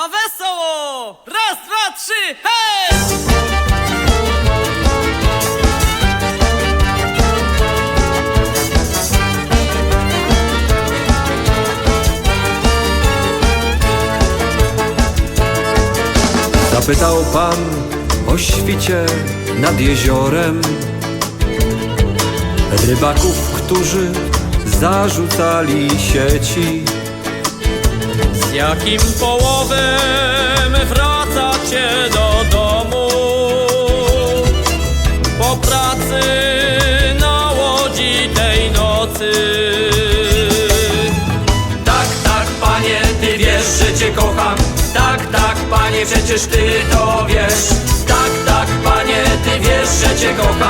a wesoło! Raz, dwa, trzy, hej! Zapytał pan o świcie nad jeziorem Rybaków, którzy zarzucali sieci Z jakim połowem wracacie do domu? Po pracy na łodzi tej nocy. Tak, tak, panie, ty wiesz, że cię kocham Tak, tak, panie, przecież ty to wiesz Tak, tak, panie, ty wiesz, że cię kocham